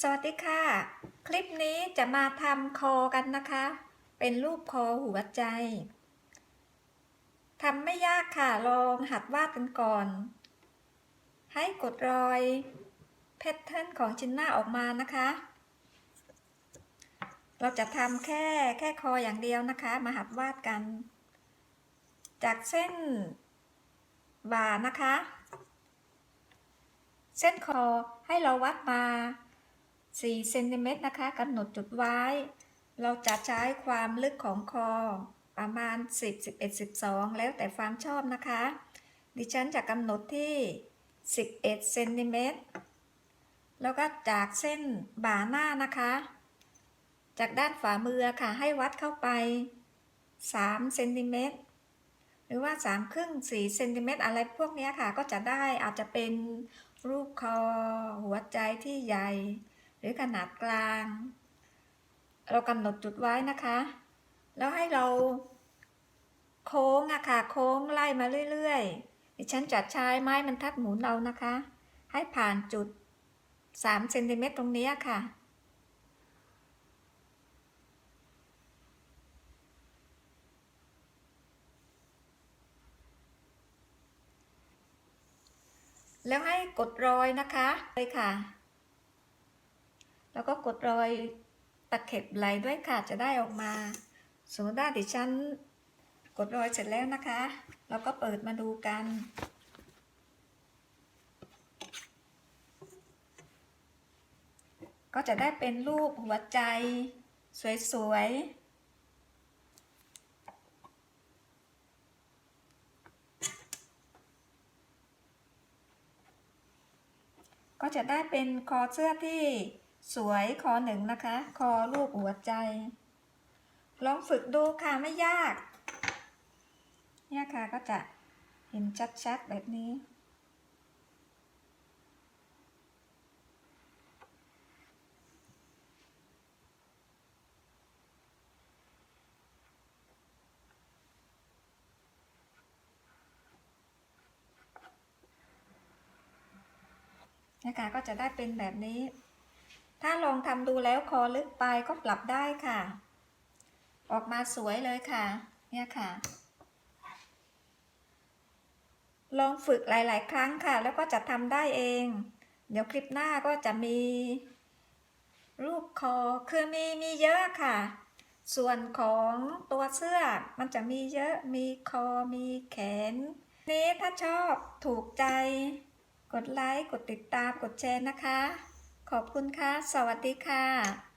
สวัสดีค่ะ คลิปนี้จะมาทำคอกันนะคะ เป็นรูปคอหัวใจทำไม่ยากค่ะ ลองหัดวาดกันก่อน ให้กดรอยแพทเทิร์นของชิ้นหน้าออกมานะคะ เราจะทำแค่แค่คออย่างเดียวนะคะ มาหัดวาดกัน จากเส้นบ่านะคะ เส้นคอให้เราวัดมา 4เซนติเมตรนะคะกำหนดจุดไว้ เราจะใช้ความลึกของคอประมาณ 10 11 12 แล้วแต่ความชอบนะคะ ดิฉันจะกำหนดที่ 11เซนติเมตรแล้วก็จากเส้นบ่าหน้านะคะ จากด้านฝ่ามือค่ะให้วัดเข้าไป3เซนติเมตรหรือว่า3ครึ่ง4เซนติเมตรอะไรพวกนี้ค่ะ ก็จะได้อาจจะเป็นรูปคอหัวใจที่ใหญ่ รือขนาดกลาง เรากำหนดจุดไว้นะคะ แล้วให้เราโค้งอะค่ะ โค้งไล่มาเรื่อยๆ ดิฉันจัดใช้ไม้บรรทัดหมุนเอานะคะ ให้ผ่านจุด3เซนติเมตรตรงนี้ค่ะ แล้วให้กดรอยนะคะเลยค่ะ แล้วก็กดรอยตะเข็บไหลด้วยค่ะจะได้ออกมา สมมติว่าดิฉันกดรอยเสร็จแล้วนะคะ เราก็เปิดมาดูกัน ก็จะได้เป็นรูปหัวใจ สวยๆก็จะได้เป็นคอเสื้อที่ สวยคอหนึ่งนะคะ คอรูปหัวใจ ลองฝึกดูค่ะไม่ยาก เนี่ยค่ะก็จะเห็นชัดๆแบบนี้ นะคะก็จะได้เป็นแบบนี้ ถ้าลองทำดูแล้วคอลึกไปก็ปรับได้ค่ะ ออกมาสวยเลยค่ะ เนี่ยค่ะ ลองฝึกหลาย ๆ ครั้งค่ะ แล้วก็จะทำได้เอง เดี๋ยวคลิปหน้าก็จะมี รูปคอคือมีมีเยอะค่ะ ส่วนของตัวเสื้อมันจะมีเยอะ มีคอ มีแขน นี้ถ้าชอบถูกใจ กดไลค์ กดติดตาม กดแชร์นะคะ ขอบคุณค่ะ สวัสดีค่ะ